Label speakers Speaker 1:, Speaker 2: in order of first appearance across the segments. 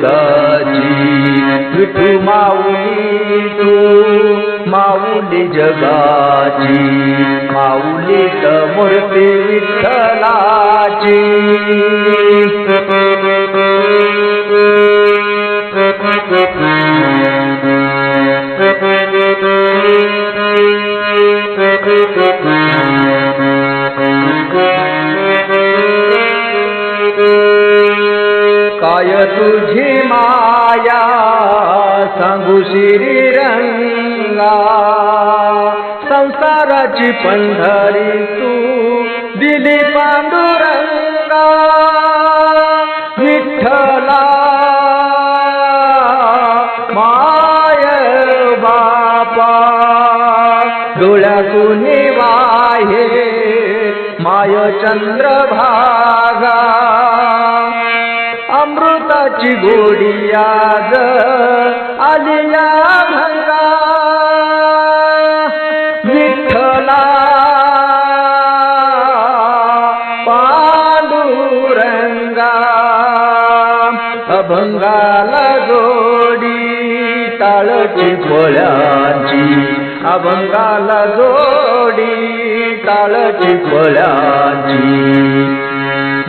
Speaker 1: जगाची विठू माऊली तू माऊली जगाची। माऊली तर मूर्ती काय तुझी माया सांगू श्रीरंगा संसाराची पंढरी तू दिली पांडुरंगा. विठ्ठला माय बापा. डोळ्यातून वाहे माय चंद्रभागा. अमृताची गोडी आज आलिया भंगा विठ्ठला पांडुरंगा. अभंगाला गोडी टाळची फळ्याची अभंगाला जोडी टाळची फळ्याची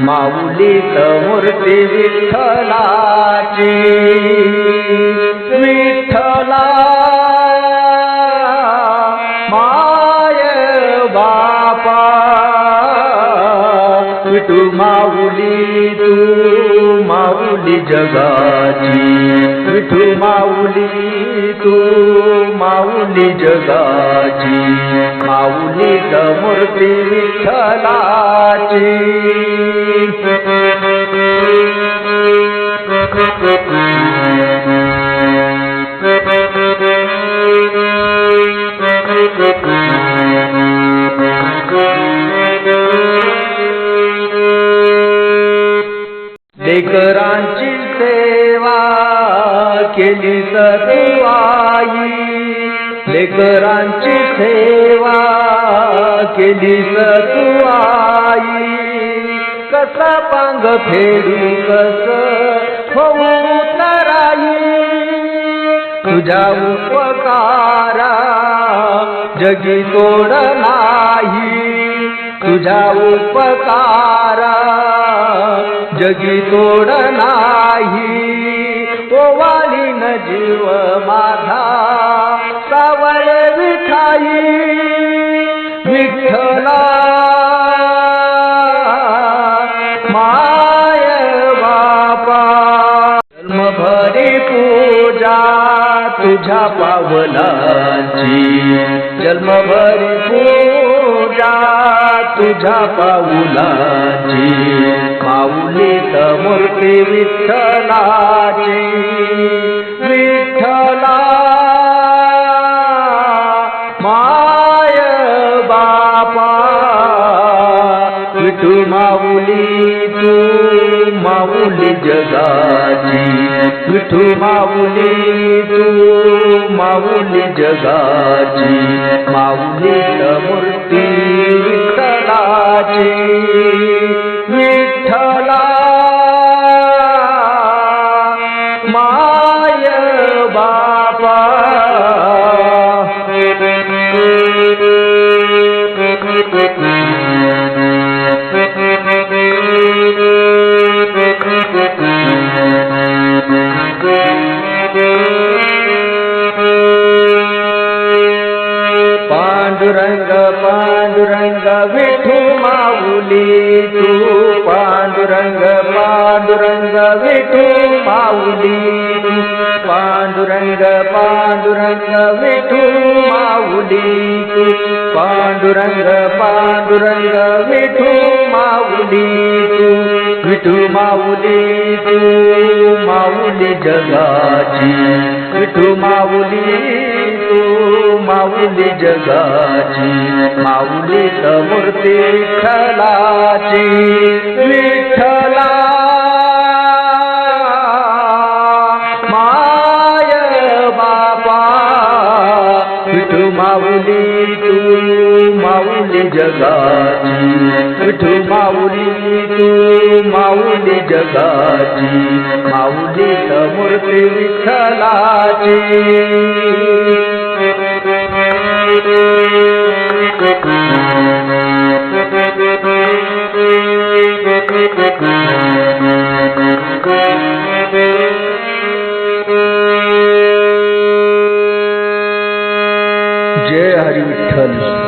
Speaker 1: माऊली मूर्ती विठ्ठलाची. विठ्ठला माय बापा विठू माऊली तू. माऊली जगाची विठू माऊली तू माऊली जगाची माऊली मूर्ती लेकरांची सेवा केली तू लेकरांची सेवा केली तू कसा पांग फेडू कस होऊ तराई. तुझ्या उपकारा जगी तोड नाही. तुझ्या उपकारा जगी तोड नाही. ओवाली न जीव माझा सवय विठाई विठ्ठला माय बापा जन्मभरी पूजा तुझ्या पावलाची. जन्मभरी पूजा तुझ्या पाऊलाची. पाऊले मूर्ती विठ्ठलाची. विठ्ठला माय बापा. विठू माऊली तू माऊली जगाची. विठू माऊली तू माऊली जगाची. माऊली मूर्ती विठ्ठलाची विठ्ठला माय बापा पांडुरंग पांडुरंग विठू माऊली तू पांडुरंग पांडुरंग विठू माऊली. पांडुरंग पांडुरंग विठू माऊली. पांडुरंग पांडुरंग विठू माऊली. तू विठू माऊली तू माऊली जगाची. विठू माऊली तू माऊली जगाची माऊली समूर्ती विठ्ठलाची विठ्ठला. माय बापा विठू माऊली तू माऊली जगाची. विठू माऊली तू माऊली जगाची माऊली समूर्ती विठ्ठलाची. जय हरी विठ्ठल